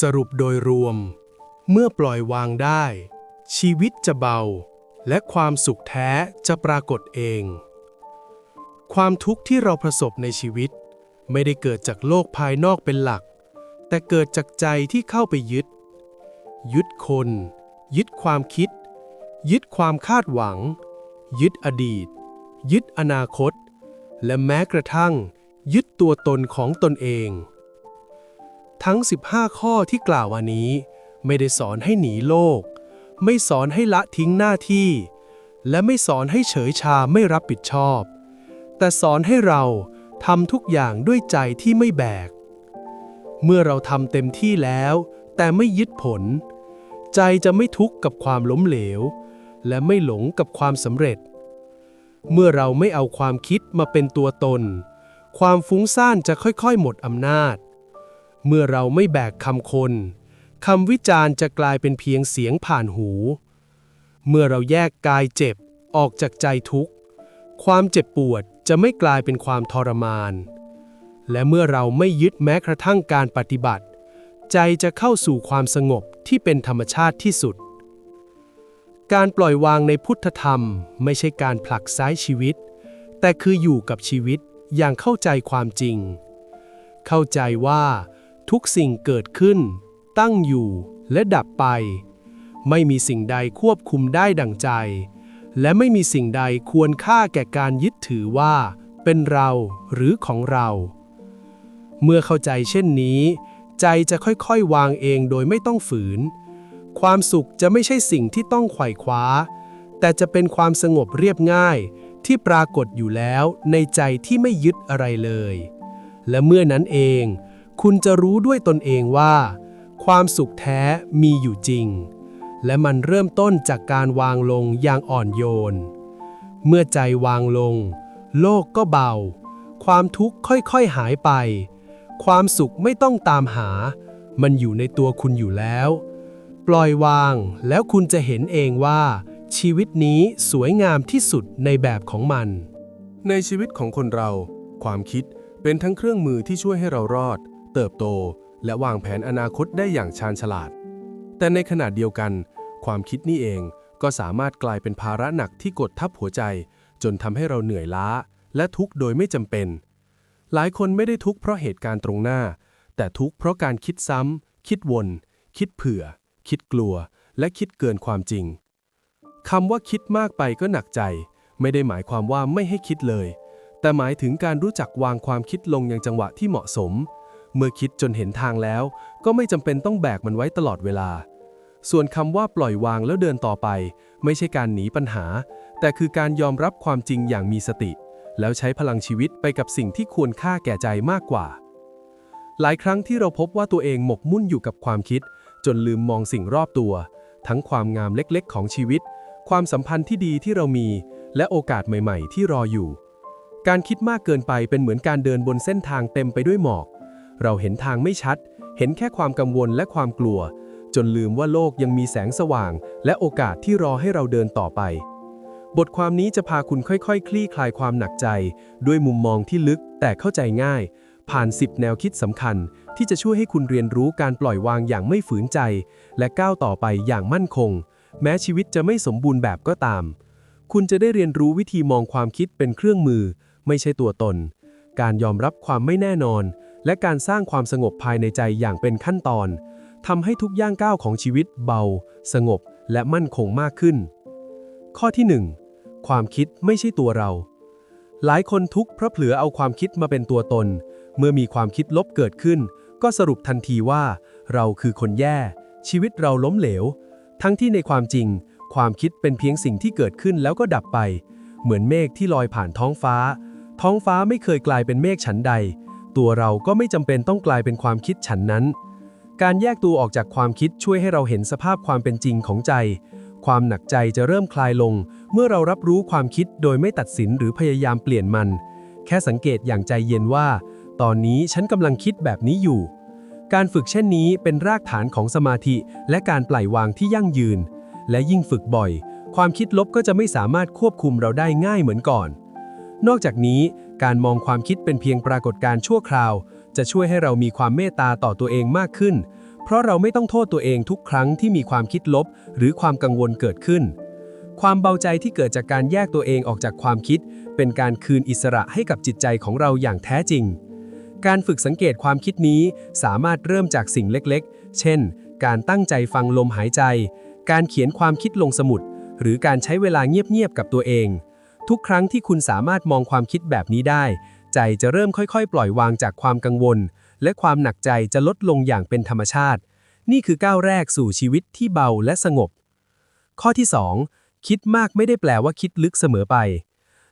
สรุปโดยรวม เมื่อปล่อยวางได้ ชีวิตจะเบา และความสุขแท้จะปรากฏเอง ความทุกข์ที่เราประสบในชีวิต ไม่ได้เกิดจากโลกภายนอกเป็นหลัก แต่เกิดจากใจที่เข้าไปยึด ยึดคน ยึดความคิด ยึดความคาดหวัง ยึดอดีต ยึดอนาคต และแม้กระทั่ง ยึดตัวตนของตนเอง ทั้ง 15 ข้อที่กล่าวมานี้ ไม่ได้สอนให้หนีโลก ไม่สอนให้ละทิ้งหน้าที่ และไม่สอนให้เฉยชาไม่รับผิดชอบ แต่สอนให้เราทำทุกอย่างด้วยใจที่ไม่แบก เมื่อเราทำเต็มที่แล้ว แต่ไม่ยึดผล ใจจะไม่ทุกข์กับความล้มเหลว และไม่หลงกับความสำเร็จ เมื่อเราไม่เอาความคิดมาเป็นตัวตน ความฟุ้งซ่านจะค่อยๆ หมดอำนาจ เมื่อเราไม่แบกคำคนคำวิจารณ์จะกลายเป็นเพียงเสียงผ่านหู เมื่อเราแยกกายเจ็บออกจากใจทุกข์ ความเจ็บปวดจะไม่กลายเป็นความทรมาน และเมื่อเราไม่ยึดแม้กระทั่งการปฏิบัติ ใจจะเข้าสู่ความสงบที่เป็นธรรมชาติที่สุด การปล่อยวางในพุทธธรรมไม่ใช่การผลักซ้ายชีวิต แต่คืออยู่กับชีวิตอย่างเข้าใจความจริง เข้าใจว่า ทุกสิ่งเกิดขึ้น ตั้งอยู่และดับไป ไม่มีสิ่งใดควบคุมได้ดังใจ และไม่มีสิ่งใดควรค่าแก่การยึดถือว่า เป็นเราหรือของเรา เมื่อเข้าใจเช่นนี้ ใจจะค่อยๆ วางเองโดยไม่ต้องฝืน ความสุขจะไม่ใช่สิ่งที่ต้องไขว่คว้า แต่จะเป็นความสงบเรียบง่ายที่ปรากฏอยู่แล้วในใจที่ไม่ยึดอะไรเลย และเมื่อนั้นเอง คุณจะรู้ด้วยตนเองว่า ความสุขแท้มีอยู่จริง และมันเริ่มต้นจากการวางลงอย่างอ่อนโยน เมื่อใจวางลง โลกก็เบา ความทุกข์ค่อยๆหายไป ความสุขไม่ต้องตามหา มันอยู่ในตัวคุณอยู่แล้ว ปล่อยวางแล้วคุณจะเห็นเองว่า ชีวิตนี้สวยงามที่สุดในแบบของมัน ในชีวิตของคนเรา ความคิดเป็นทั้งเครื่องมือที่ช่วยให้เรารอด เติบโต และวางแผนอนาคตได้อย่างชาญฉลาด แต่ในขณะเดียวกัน ความคิดนี่เองก็สามารถกลายเป็นภาระหนักที่กดทับหัวใจ จนทำให้เราเหนื่อยล้า และทุกข์โดยไม่จำเป็น หลายคนไม่ได้ทุกข์เพราะเหตุการณ์ตรงหน้า แต่ทุกข์เพราะการคิดซ้ำคิดวน คิดเผื่อ คิดกลัว และคิดเกินความจริงคำว่าคิดมากไปก็หนักใจ ไม่ได้หมายความว่าไม่ให้คิดเลย แต่หมายถึงการรู้จักวางความคิดลงอย่างจังหวะที่เหมาะสม เมื่อคิดจนเห็นทางแล้ว ก็ไม่จำเป็นต้องแบกมันไว้ตลอดเวลา ส่วนคำว่าปล่อยวางแล้วเดินต่อไป ไม่ใช่การหนีปัญหา แต่คือการยอมรับความจริงอย่างมีสติ แล้วใช้พลังชีวิตไปกับสิ่งที่ควรค่าแก่ใจมากกว่า หลายครั้งที่เราพบว่าตัวเองหมกมุ่นอยู่กับความคิด จนลืมมองสิ่งรอบตัว ทั้งความงามเล็กๆ ของชีวิต ความสัมพันธ์ที่ดีที่เรามี และโอกาสใหม่ ๆ ที่รออยู่ การคิดมากเกินไปเป็นเหมือนการเดินบนเส้นทางเต็มไปด้วยหมอก เราเห็นทางไม่ชัด เห็นแค่ความกังวลและความกลัว จนลืมว่าโลกยังมีแสงสว่าง และโอกาสที่รอให้เราเดินต่อไป บทความนี้จะพาคุณค่อยๆคคลี่คลายความหนักใจ ด้วยมุมมองที่ลึกแต่เข้าใจง่าย ผ่าน 10 แนวคิดสำคัญ ที่จะช่วยให้คุณเรียนรู้การปล่อยวางอย่างไม่ฝืนใจ และก้าวต่อไปอย่างมั่นคง แม้ชีวิตจะไม่สมบูรณ์แบบก็ตาม คุณจะได้เรียนรู้วิธีมองความคิดเป็นเครื่องมือ ไม่ใช่ตัวตน การยอมรับความไม่แน่นอน และการสร้างความสงบภายในใจอย่างเป็นขั้นตอนทำให้ทุกย่างก้าวของชีวิตเบา สงบและมั่นคงมากขึ้น ข้อที่ 1 ความคิดไม่ใช่ตัวเรา หลายคนทุกข์เพราะเผลอเอาความคิดมาเป็นตัวตน เมื่อมีความคิดลบเกิดขึ้น ก็สรุปทันทีว่า เราคือคนแย่ ชีวิตเราล้มเหลว ทั้งที่ในความจริง ความคิดเป็นเพียงสิ่งที่เกิดขึ้นแล้วก็ดับไป เหมือนเมฆที่ลอยผ่านท้องฟ้า ท้องฟ้าไม่เคยกลายเป็นเมฆฉันใด ตัวเราก็ไม่จำเป็นต้องกลายเป็นความคิดฉันนั้น การแยกตัวออกจากความคิดช่วยให้เราเห็นสภาพความเป็นจริงของใจ ความหนักใจจะเริ่มคลายลง เมื่อเรารับรู้ความคิดโดยไม่ตัดสินหรือพยายามเปลี่ยนมัน แค่สังเกตอย่างใจเย็นว่า ตอนนี้ฉันกำลังคิดแบบนี้อยู่ การฝึกเช่นนี้เป็นรากฐานของสมาธิ และการปล่อยวางที่ยั่งยืน และยิ่งฝึกบ่อย ความคิดลบก็จะไม่สามารถควบคุมเราได้ง่ายเหมือนก่อน นอกจากนี้ การมองความคิดเป็นเพียงปรากฏการ์ชั่วคราว จะช่วยให้เรามีความเมตตาต่อตัวเองมากขึ้น เพราะเราไม่ต้องโทษตัวเองทุกครั้งที่มีความคิดลบ หรือความกังวลเกิดขึ้น ความเบาใจที่เกิดจากการแยกตัวเองออกจากความคิด เป็นการคืนอิสระให้กับจิตใจของเราอย่างแท้จริง การฝึกสังเกตความคิดนี้สามารถเริ่มจากสิ่งเล็กๆ เช่น การตั้งใจฟังลมหายใจ การเขียนความคิดลงสมุด หรือการใช้เวลาเงียบๆกับตัวเอง ทุกครั้งที่คุณสามารถมองความคิดแบบนี้ได้ ใจจะเริ่มค่อยๆ ปล่อยวางจากความกังวล และความหนักใจจะลดลงอย่างเป็นธรรมชาติ นี่คือก้าวแรกสู่ชีวิตที่เบาและสงบ ข้อที่ 2 คิดมากไม่ได้แปลว่าคิดลึกเสมอไป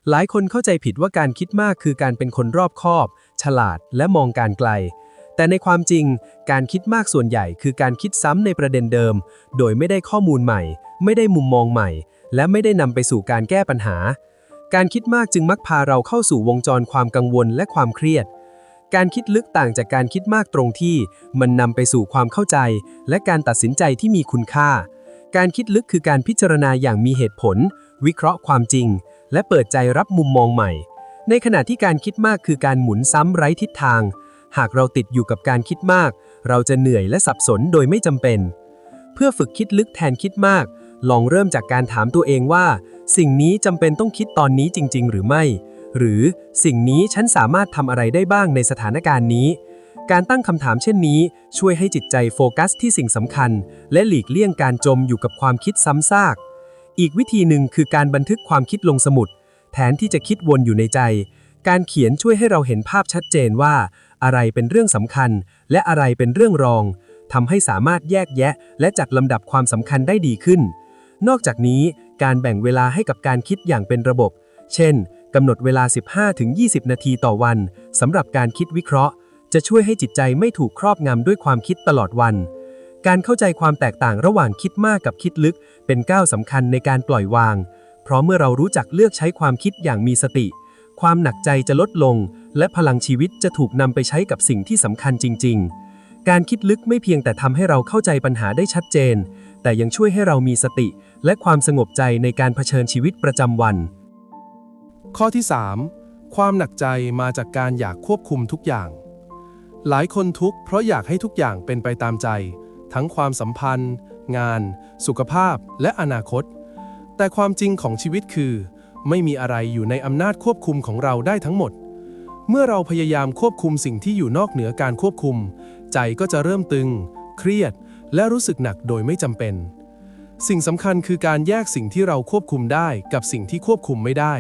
หลายคนเข้าใจผิดว่าการคิดมากคือการเป็นคนรอบคอบ ฉลาดและมองการไกล แต่ในความจริง การคิดมากส่วนใหญ่คือการคิดซ้ำในประเด็นเดิม โดยไม่ได้ข้อมูลใหม่ ไม่ได้มุมมองใหม่ และไม่ได้นำไปสู่การแก้ปัญหา การคิดมากจึงมักพาเราเข้าสู่วงจรความกังวลและความเครียด การคิดลึกต่างจากการคิดมากตรงที่ มันนำไปสู่ความเข้าใจ และการตัดสินใจที่มีคุณค่า การคิดลึกคือการพิจารณาอย่างมีเหตุผล วิเคราะห์ความจริง และเปิดใจรับมุมมองใหม่ ในขณะที่การคิดมากคือการหมุนซ้ำไร้ทิศทาง หากเราติดอยู่กับการคิดมาก เราจะเหนื่อยและสับสนโดยไม่จำเป็น เพื่อฝึกคิดลึกแทนคิดมาก ลองเริ่มจากการถามตัวเองว่า สิ่งนี้จำเป็นต้องคิดตอนนี้จริง ๆ หรือไม่ หรือสิ่งนี้ฉันสามารถทำอะไรได้บ้างในสถานการณ์นี้ การตั้งคำถามเช่นนี้ ช่วยให้จิตใจโฟกัสที่สิ่งสำคัญ และหลีกเลี่ยงการจมอยู่กับความคิดซ้ำซาก อีกวิธีหนึ่งคือการบันทึกความคิดลงสมุด แทนที่จะคิดวนอยู่ในใจ การเขียนช่วยให้เราเห็นภาพชัดเจนว่า อะไรเป็นเรื่องสำคัญ และอะไรเป็นเรื่องรองทำให้สามารถแยกแยะ และจัดลำดับความสำคัญได้ดีขึ้น นอกจากนี้ การแบ่งเวลาให้กับการคิดอย่างเป็นระบบ เช่น กำหนดเวลา 15-20 นาทีต่อวันสำหรับการคิดวิเคราะห์ จะช่วยให้จิตใจไม่ถูกครอบงำด้วยความคิดตลอดวัน การเข้าใจความแตกต่างระหว่างคิดมากกับคิดลึก เป็นก้าวสำคัญในการปล่อยวาง เพราะเมื่อเรารู้จักเลือกใช้ความคิดอย่างมีสติ ความหนักใจจะลดลง และพลังชีวิตจะถูกนำไปใช้กับสิ่งที่สำคัญจริง ๆการคิดลึกไม่เพียงแต่ทำให้เราเข้าใจปัญหาได้ชัดเจน แต่ยังช่วยให้เรามีสติ และความสงบใจในการเผชิญชีวิตประจำวัน ข้อที่ 3 ความหนักใจมาจากการอยากควบคุมทุกอย่าง หลายคนทุกข์เพราะอยากให้ทุกอย่างเป็นไปตามใจ ทั้งความสัมพันธ์ งาน สุขภาพ และอนาคต แต่ความจริงของชีวิตคือ ไม่มีอะไรอยู่ในอำนาจควบคุมของเราได้ทั้งหมด เมื่อเราพยายามควบคุมสิ่งที่อยู่นอกเหนือการควบคุม ใจก็จะเริ่มตึง เครียด และรู้สึกหนักโดยไม่จำเป็น สิ่งสำคัญคือการแยกสิ่งที่เราควบคุมได้กับสิ่งที่ควบคุมไม่ได้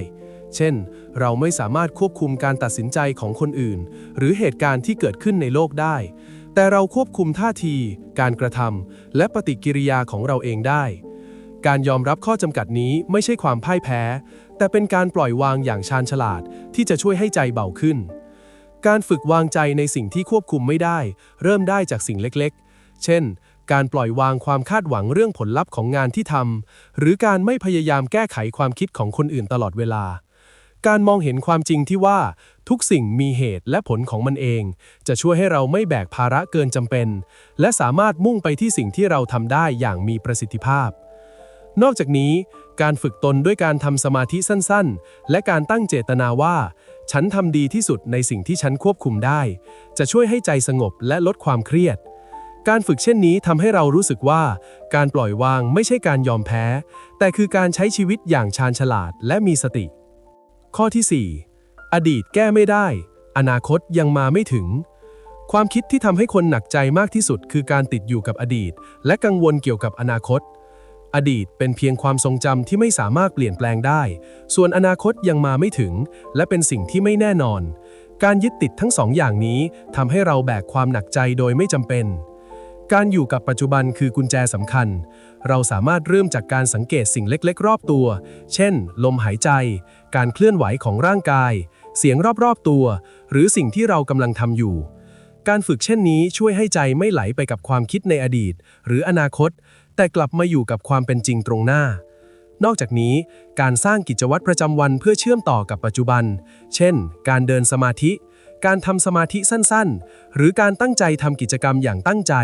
เช่น เราไม่สามารถควบคุมการตัดสินใจของคนอื่น หรือเหตุการณ์ที่เกิดขึ้นในโลกได้ แต่เราควบคุมท่าที การกระทำและปฏิกิริยาของเราเองได้ การยอมรับข้อจำกัดนี้ไม่ใช่ความพ่ายแพ้ แต่เป็นการปล่อยวางอย่างชาญฉลาดที่จะช่วยให้ใจเบาขึ้น การฝึกวางใจในสิ่งที่ควบคุมไม่ได้ เริ่มได้จากสิ่งเล็กๆ เช่น การปล่อยวางความคาดหวังเรื่องผลลัพธ์ของงานที่ทำหรือการไม่พยายามแก้ไขความคิดของคนอื่นตลอดเวลา การมองเห็นความจริงที่ว่าทุกสิ่งมีเหตุและผลของมันเอง จะช่วยให้เราไม่แบกภาระเกินจำเป็น และสามารถมุ่งไปที่สิ่งที่เราทำได้อย่างมีประสิทธิภาพ นอกจากนี้การฝึกตนด้วยการทำสมาธิสั้นๆ และการตั้งเจตนาว่า ฉันทำดีที่สุดในสิ่งที่ฉันควบคุมได้ จะช่วยให้ใจสงบและลดความเครียด การฝึกเช่นนี้ทำให้เรารู้สึกว่า การปล่อยวางไม่ใช่การยอมแพ้ แต่คือการใช้ชีวิตอย่างชาญฉลาดและมีสติ ข้อที่ 4 อดีตแก้ไม่ได้ อนาคตยังมาไม่ถึง ความคิดที่ทำให้คนหนักใจมากที่สุด คือการติดอยู่กับอดีต และกังวลเกี่ยวกับอนาคต อดีตเป็นเพียงความทรงจำที่ไม่สามารถเปลี่ยนแปลงได้ ส่วนอนาคตยังมาไม่ถึง และเป็นสิ่งที่ไม่แน่นอน การยึดติดทั้งสองอย่างนี้ทำให้เราแบกความหนักใจโดยไม่จำเป็น การอยู่กับปัจจุบันคือกุญแจสำคัญ เราสามารถเริ่มจากการสังเกตสิ่งเล็กๆ รอบตัว เช่น ลมหายใจ การเคลื่อนไหวของร่างกาย เสียงรอบๆตัว หรือสิ่งที่เรากำลังทำอยู่ การฝึกเช่นนี้ช่วยให้ใจไม่ไหลไปกับความคิดในอดีต หรืออนาคต แต่กลับมาอยู่กับความเป็นจริงตรงหน้า นอกจากนี้ การสร้างกิจวัตรประจำวันเพื่อเชื่อมต่อกับปัจจุบัน เช่น การเดินสมาธิ การทำสมาธิสั้นๆ หรือการตั้งใจทำกิจกรรมอย่างตั้งใจ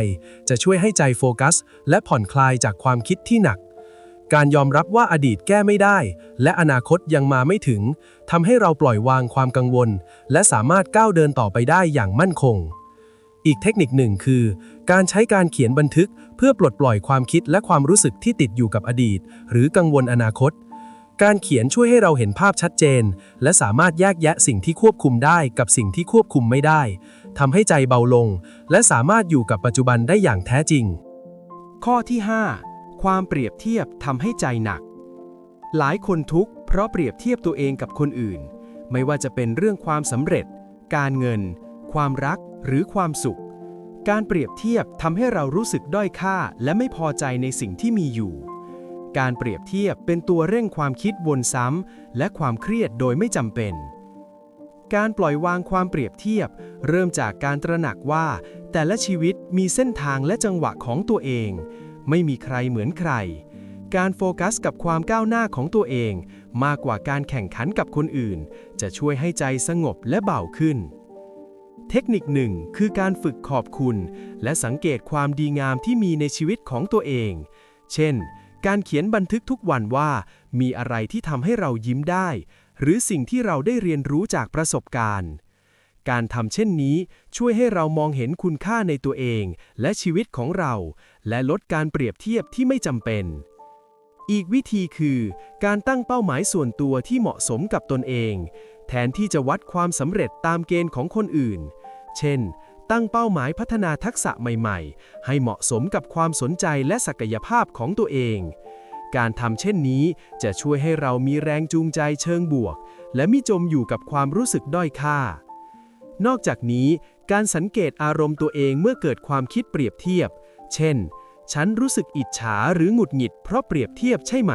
จะช่วยให้ใจโฟกัส และผ่อนคลายจากความคิดที่หนัก การยอมรับว่าอดีตแก้ไม่ได้ และอนาคตยังมาไม่ถึงทำให้เราปล่อยวางความกังวล และสามารถก้าวเดินต่อไปได้อย่างมั่นคง อีกเทคนิคหนึ่งคือ การใช้การเขียนบันทึก เพื่อปลดปล่อยความคิดและความรู้สึกที่ติดอยู่กับอดีต หรือกังวลอนาคต การเขียนช่วยให้เราเห็นภาพชัดเจน และสามารถแยกแยะสิ่งที่ควบคุมได้กับสิ่งที่ควบคุมไม่ได้ ทำให้ใจเบาลง และสามารถอยู่กับปัจจุบันได้อย่างแท้จริง ข้อที่ 5 ความเปรียบเทียบทำให้ใจหนัก หลายคนทุกข์เพราะเปรียบเทียบตัวเองกับคนอื่น ไม่ว่าจะเป็นเรื่องความสำเร็จ การเงิน ความรักหรือความสุข การเปรียบเทียบทำให้เรารู้สึกด้อยค่า และไม่พอใจในสิ่งที่มีอยู่ การเปรียบเทียบเป็นตัวเร่งความคิดวนซ้ำและความเครียดโดยไม่จำเป็น การปล่อยวางความเปรียบเทียบ เริ่มจากการตระหนักว่า แต่ละชีวิตมีเส้นทางและจังหวะของตัวเอง ไม่มีใครเหมือนใคร การโฟกัสกับความก้าวหน้าของตัวเอง มากกว่าการแข่งขันกับคนอื่น จะช่วยให้ใจสงบและเบาขึ้นเทคนิคหนึ่งคือการฝึกขอบคุณ และสังเกตความดีงามที่มีในชีวิตของตัวเอง เช่น การเขียนบันทึกทุกวันว่า มีอะไรที่ทำให้เรายิ้มได้ หรือสิ่งที่เราได้เรียนรู้จากประสบการณ์ การทำเช่นนี้ช่วยให้เรามองเห็นคุณค่าในตัวเองและชีวิตของเรา และลดการเปรียบเทียบที่ไม่จำเป็น อีกวิธีคือ การตั้งเป้าหมายส่วนตัวที่เหมาะสมกับตนเอง แทนที่จะวัดความสำเร็จตามเกณฑ์ของคนอื่น เช่น ตั้งเป้าหมายพัฒนาทักษะใหม่ๆ ให้เหมาะสมกับความสนใจและศักยภาพของตัวเอง การทำเช่นนี้จะช่วยให้เรามีแรงจูงใจเชิงบวก และมิจมอยู่กับความรู้สึกด้อยค่า นอกจากนี้ การสังเกตอารมณ์ตัวเองเมื่อเกิดความคิดเปรียบเทียบ เช่น ฉันรู้สึกอิจฉาหรือหงุดหงิดเพราะเปรียบเทียบใช่ไหม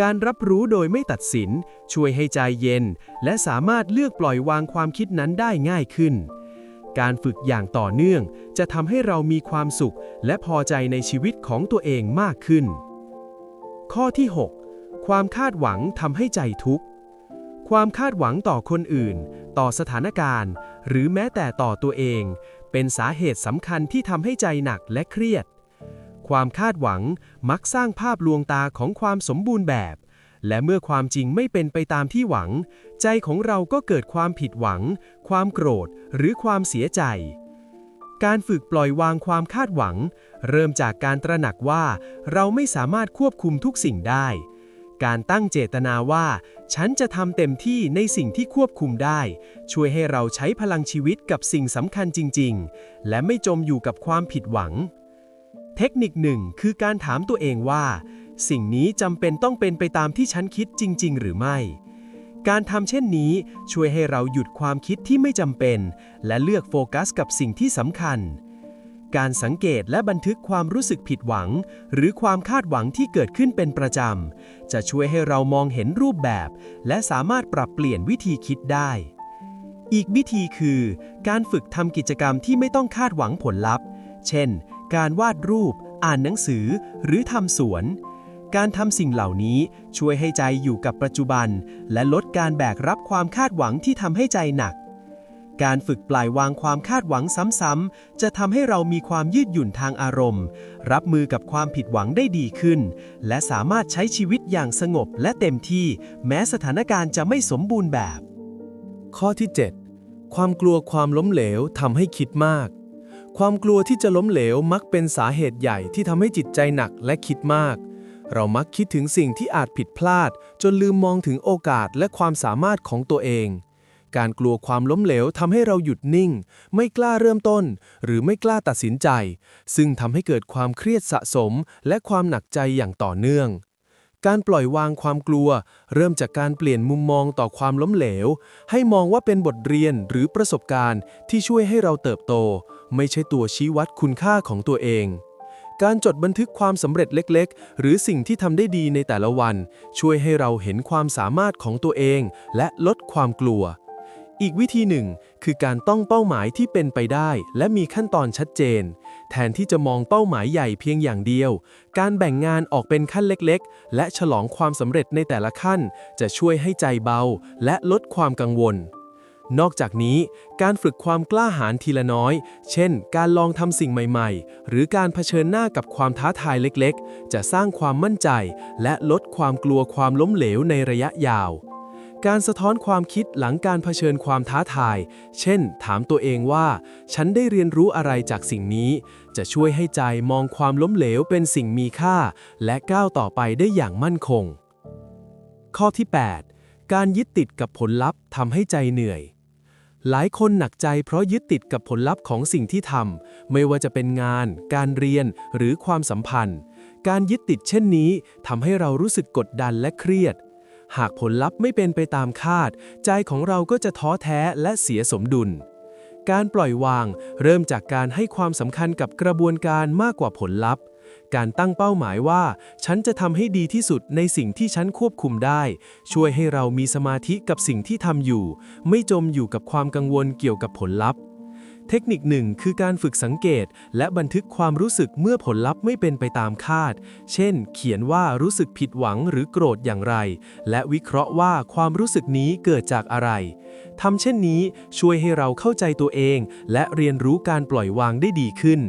การรับรู้โดยไม่ตัดสิน ช่วยให้ใจเย็น และสามารถเลือกปล่อยวางความคิดนั้นได้ง่ายขึ้น การฝึกอย่างต่อเนื่อง จะทำให้เรามีความสุข และพอใจในชีวิตของตัวเองมากขึ้น ข้อที่ 6 ความคาดหวังทำให้ใจทุกข์ ความคาดหวังต่อคนอื่น ต่อสถานการณ์ หรือแม้แต่ต่อตัวเอง เป็นสาเหตุสำคัญที่ทำให้ใจหนักและเครียด ความคาดหวังมักสร้างภาพลวงตาของความสมบูรณ์แบบ และเมื่อความจริงไม่เป็นไปตามที่หวัง ใจของเราก็เกิดความผิดหวัง ความโกรธ หรือความเสียใจ การฝึกปล่อยวางความคาดหวัง เริ่มจากการตระหนักว่า เราไม่สามารถควบคุมทุกสิ่งได้ การตั้งเจตนาว่า ฉันจะทำเต็มที่ในสิ่งที่ควบคุมได้ ช่วยให้เราใช้พลังชีวิตกับสิ่งสำคัญจริง ๆ และไม่จมอยู่กับความผิดหวัง เทคนิคหนึ่งคือการถามตัวเองว่า สิ่งนี้จำเป็นต้องเป็นไปตามที่ฉันคิดจริง ๆ หรือไม่ การทำเช่นนี้ช่วยให้เราหยุดความคิดที่ไม่จำเป็น และเลือกโฟกัสกับสิ่งที่สำคัญ การสังเกตและบันทึกความรู้สึกผิดหวัง หรือความคาดหวังที่เกิดขึ้นเป็นประจำ จะช่วยให้เรามองเห็นรูปแบบ และสามารถปรับเปลี่ยนวิธีคิดได้ อีกวิธีคือ การฝึกทำกิจกรรมที่ไม่ต้องคาดหวังผลลัพธ์ เช่น การวาดรูป อ่านหนังสือ หรือทำสวน การทำสิ่งเหล่านี้ช่วยให้ใจอยู่กับปัจจุบัน และลดการแบกรับความคาดหวังที่ทำให้ใจหนัก การฝึกปล่อยวางความคาดหวังซ้ำๆ จะทำให้เรามีความยืดหยุ่นทางอารมณ์ รับมือกับความผิดหวังได้ดีขึ้น และสามารถใช้ชีวิตอย่างสงบและเต็มที่ แม้สถานการณ์จะไม่สมบูรณ์แบบ ข้อที่ 7 ความกลัวความล้มเหลวทำให้คิดมากความกลัวที่จะล้มเหลวมักเป็นสาเหตุใหญ่ที่ทำให้จิตใจหนักและคิดมาก เรามักคิดถึงสิ่งที่อาจผิดพลาด จนลืมมองถึงโอกาสและความสามารถของตัวเอง การกลัวความล้มเหลวทำให้เราหยุดนิ่ง ไม่กล้าเริ่มต้น หรือไม่กล้าตัดสินใจ ซึ่งทำให้เกิดความเครียดสะสม และความหนักใจอย่างต่อเนื่องการปล่อยวางความกลัว เริ่มจากการเปลี่ยนมุมมองต่อความล้มเหลว ให้มองว่าเป็นบทเรียนหรือประสบการณ์ที่ช่วยให้เราเติบโต ไม่ใช่ตัวชี้วัดคุณค่าของตัวเอง การจดบันทึกความสำเร็จเล็กๆ หรือสิ่งที่ทำได้ดีในแต่ละวัน ช่วยให้เราเห็นความสามารถของตัวเอง และลดความกลัว อีกวิธีหนึ่ง คือการต้องเป้าหมายที่เป็นไปได้ และมีขั้นตอนชัดเจน แทนที่จะมองเป้าหมายใหญ่เพียงอย่างเดียว การแบ่งงานออกเป็นขั้นเล็กๆ และฉลองความสำเร็จในแต่ละขั้น จะช่วยให้ใจเบา และลดความกังวล นอกจากนี้ การฝึกความกล้าหาญทีละน้อย เช่น การลองทำสิ่งใหม่ ๆ หรือการเผชิญหน้ากับความท้าทายเล็กๆ จะสร้างความมั่นใจ และลดความกลัวความล้มเหลวในระยะยาว การสะท้อนความคิดหลังการเผชิญความท้าทาย เช่น ถามตัวเองว่า ฉันได้เรียนรู้อะไรจากสิ่งนี้ จะช่วยให้ใจมองความล้มเหลวเป็นสิ่งมีค่า และก้าวต่อไปได้อย่างมั่นคง ข้อที่ 8 การยึดติดกับผลลัพธ์ทำให้ใจเหนื่อย หลายคนหนักใจเพราะยึดติดกับผลลัพธ์ของสิ่งที่ทำ ไม่ว่าจะเป็นงาน การเรียน หรือความสัมพันธ์ การยึดติดเช่นนี้ทำให้เรารู้สึกกดดันและเครียด หากผลลัพธ์ไม่เป็นไปตามคาด ใจของเราก็จะท้อแท้และเสียสมดุล การปล่อยวาง เริ่มจากการให้ความสำคัญกับกระบวนการมากกว่าผลลัพธ์ การตั้งเป้าหมายว่า ฉันจะทำให้ดีที่สุดในสิ่งที่ฉันควบคุมได้ ช่วยให้เรามีสมาธิกับสิ่งที่ทำอยู่ ไม่จมอยู่กับความกังวลเกี่ยวกับผลลัพธ์ เทคนิคหนึ่งคือการฝึกสังเกต และบันทึกความรู้สึกเมื่อผลลัพธ์ไม่เป็นไปตามคาด เช่น เขียนว่ารู้สึกผิดหวังหรือโกรธอย่างไร และวิเคราะห์ว่าความรู้สึกนี้เกิดจากอะไรทำเช่นนี้ช่วยให้เราเข้าใจตัวเอง และเรียนรู้การปล่อยวางได้ดีขึ้น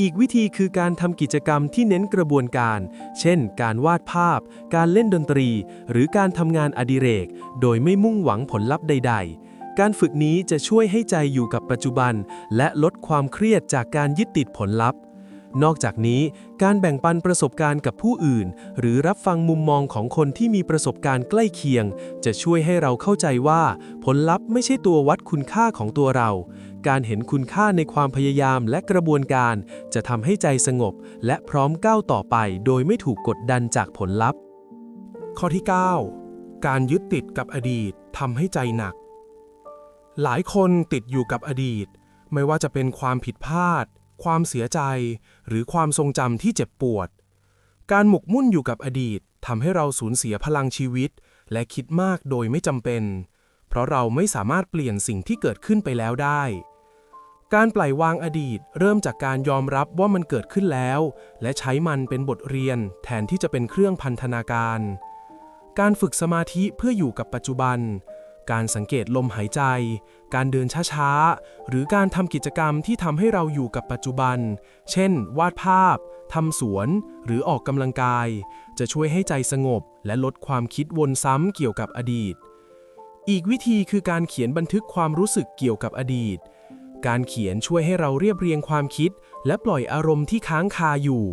อีกวิธีคือการทำกิจกรรมที่เน้นกระบวนการ เช่น การวาดภาพ การเล่นดนตรี หรือการทำงานอดิเรก โดยไม่มุ่งหวังผลลัพธ์ใด ๆ การฝึกนี้จะช่วยให้ใจอยู่กับปัจจุบัน และลดความเครียดจากการยึดติดผลลัพธ์ นอกจากนี้ การแบ่งปันประสบการณ์กับผู้อื่น หรือรับฟังมุมมองของคนที่มีประสบการณ์ใกล้เคียง จะช่วยให้เราเข้าใจว่า ผลลัพธ์ไม่ใช่ตัววัดคุณค่าของตัวเรา การเห็นคุณค่าในความพยายามและกระบวนการ จะทำให้ใจสงบ และพร้อมก้าวต่อไป โดยไม่ถูกกดดันจากผลลัพธ์ ข้อที่ 9 การยึดติดกับอดีตทำให้ใจหนัก หลายคนติดอยู่กับอดีต ไม่ว่าจะเป็นความผิดพลาด ความเสียใจ หรือความทรงจำที่เจ็บปวด การหมกมุ่นอยู่กับอดีตทำให้เราสูญเสียพลังชีวิต และคิดมากโดยไม่จำเป็น เพราะเราไม่สามารถเปลี่ยนสิ่งที่เกิดขึ้นไปแล้วได้ การปล่อยวางอดีตเริ่มจากการยอมรับว่ามันเกิดขึ้นแล้ว และใช้มันเป็นบทเรียน แทนที่จะเป็นเครื่องพันธนาการ การฝึกสมาธิเพื่ออยู่กับปัจจุบัน การสังเกตลมหายใจ การเดินช้าๆ หรือการทำกิจกรรมที่ทำให้เราอยู่กับปัจจุบัน เช่น วาดภาพ ทำสวน หรือออกกำลังกาย จะช่วยให้ใจสงบ และลดความคิดวนซ้ำเกี่ยวกับอดีต อีกวิธีคือการเขียนบันทึกความรู้สึกเกี่ยวกับอดีต การเขียนช่วยให้เราเรียบเรียงความคิด และปล่อยอารมณ์ที่ค้างคาอยู่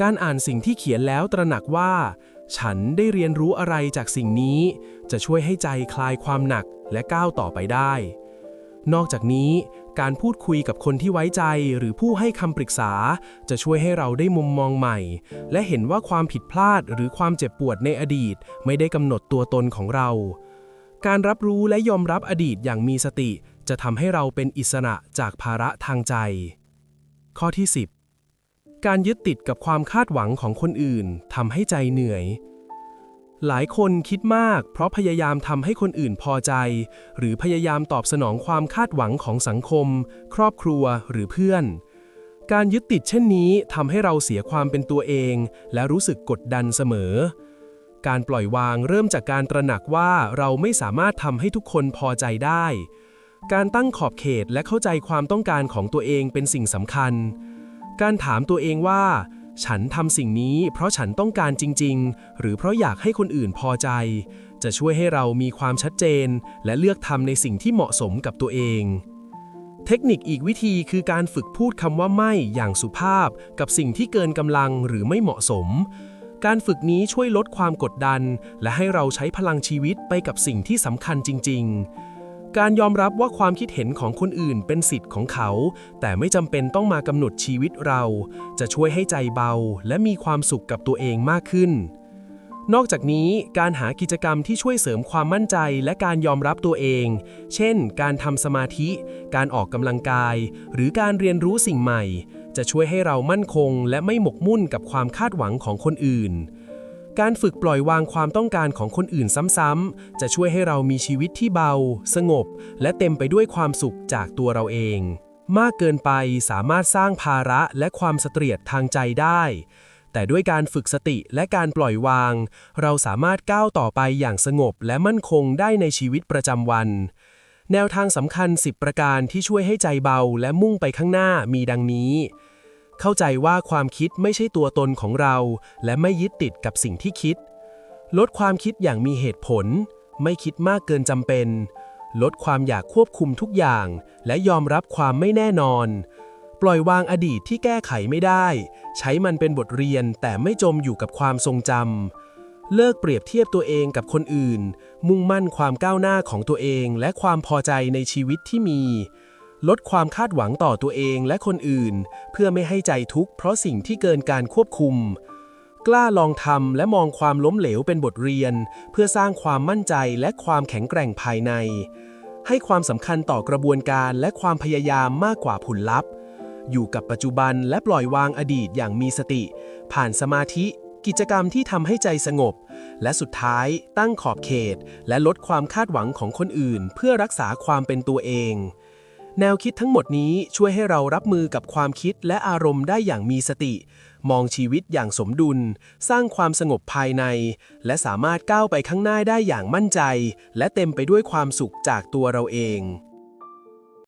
การอ่านสิ่งที่เขียนแล้วตระหนักว่า ฉันได้เรียนรู้อะไรจากสิ่งนี้ จะช่วยให้ใจคลายความหนักและก้าวต่อไปได้ นอกจากนี้ การพูดคุยกับคนที่ไว้ใจหรือผู้ให้คำปรึกษา จะช่วยให้เราได้มุมมองใหม่ และเห็นว่าความผิดพลาดหรือความเจ็บปวดในอดีต ไม่ได้กำหนดตัวตนของเรา การรับรู้และยอมรับอดีตอย่างมีสติ จะทำให้เราเป็นอิสระจากภาระทางใจ ข้อที่ 10 การยึดติดกับความคาดหวังของคนอื่นทำให้ใจเหนื่อย หลายคนคิดมาก เพราะพยายามทำให้คนอื่นพอใจ หรือพยายามตอบสนองความคาดหวังของสังคม ครอบครัวหรือเพื่อน การยึดติดเช่นนี้ทำให้เราเสียความเป็นตัวเอง และรู้สึกกดดันเสมอ การปล่อยวางเริ่มจากการตระหนักว่าเราไม่สามารถทำให้ทุกคนพอใจได้ การตั้งขอบเขตและเข้าใจความต้องการของตัวเองเป็นสิ่งสำคัญ การถามตัวเองว่า ฉันทำสิ่งนี้เพราะฉันต้องการจริง ๆ หรือเพราะอยากให้คนอื่นพอใจ จะช่วยให้เรามีความชัดเจน และเลือกทำในสิ่งที่เหมาะสมกับตัวเอง เทคนิคอีกวิธีคือการฝึกพูดคำว่าไม่อย่างสุภาพ กับสิ่งที่เกินกำลังหรือไม่เหมาะสม การฝึกนี้ช่วยลดความกดดัน และให้เราใช้พลังชีวิตไปกับสิ่งที่สำคัญจริง ๆ การยอมรับว่าความคิดเห็นของคนอื่นเป็นสิทธิ์ของเขา แต่ไม่จำเป็นต้องมากำหนดชีวิตเรา จะช่วยให้ใจเบาและมีความสุขกับตัวเองมากขึ้น นอกจากนี้การหากิจกรรมที่ช่วยเสริมความมั่นใจและการยอมรับตัวเอง เช่น การทำสมาธิ การออกกำลังกาย หรือการเรียนรู้สิ่งใหม่ จะช่วยให้เรามั่นคง และไม่หมกมุ่นกับความคาดหวังของคนอื่น การฝึกปล่อยวางความต้องการของคนอื่นซ้ำๆ จะช่วยให้เรามีชีวิตที่เบา สงบ และเต็มไปด้วยความสุขจากตัวเราเอง มากเกินไปสามารถสร้างภาระและความสเตรียดทางใจได้ แต่ด้วยการฝึกสติและการปล่อยวาง เราสามารถก้าวต่อไปอย่างสงบและมั่นคงได้ในชีวิตประจำวัน แนวทางสำคัญ 10 ประการที่ช่วยให้ใจเบาและมุ่งไปข้างหน้ามีดังนี้ เข้าใจว่าความคิดไม่ใช่ตัวตนของเรา และไม่ยึดติดกับสิ่งที่คิด ลดความคิดอย่างมีเหตุผล ไม่คิดมากเกินจำเป็น ลดความอยากควบคุมทุกอย่าง และยอมรับความไม่แน่นอน ปล่อยวางอดีตที่แก้ไขไม่ได้ ใช้มันเป็นบทเรียนแต่ไม่จมอยู่กับความทรงจำเลิกเปรียบเทียบตัวเองกับคนอื่น มุ่งมั่นความก้าวหน้าของตัวเองและความพอใจในชีวิตที่มี ลดความคาดหวังต่อตัวเองและคนอื่น เพื่อไม่ให้ใจทุกข์เพราะสิ่งที่เกินการควบคุม กล้าลองทำและมองความล้มเหลวเป็นบทเรียน เพื่อสร้างความมั่นใจและความแข็งแกร่งภายใน ให้ความสำคัญต่อกระบวนการและความพยายามมากกว่าผลลัพธ์ อยู่กับปัจจุบันและปล่อยวางอดีตอย่างมีสติ ผ่านสมาธิกิจกรรมที่ทำให้ใจสงบ และสุดท้ายตั้งขอบเขต และลดความคาดหวังของคนอื่น เพื่อรักษาความเป็นตัวเอง แนวคิดทั้งหมดนี้ช่วยให้เรารับมือกับความคิดและอารมณ์ได้อย่างมีสติ มองชีวิตอย่างสมดุล สร้างความสงบภายใน และสามารถก้าวไปข้างหน้าได้อย่างมั่นใจ และเต็มไปด้วยความสุขจากตัวเราเอง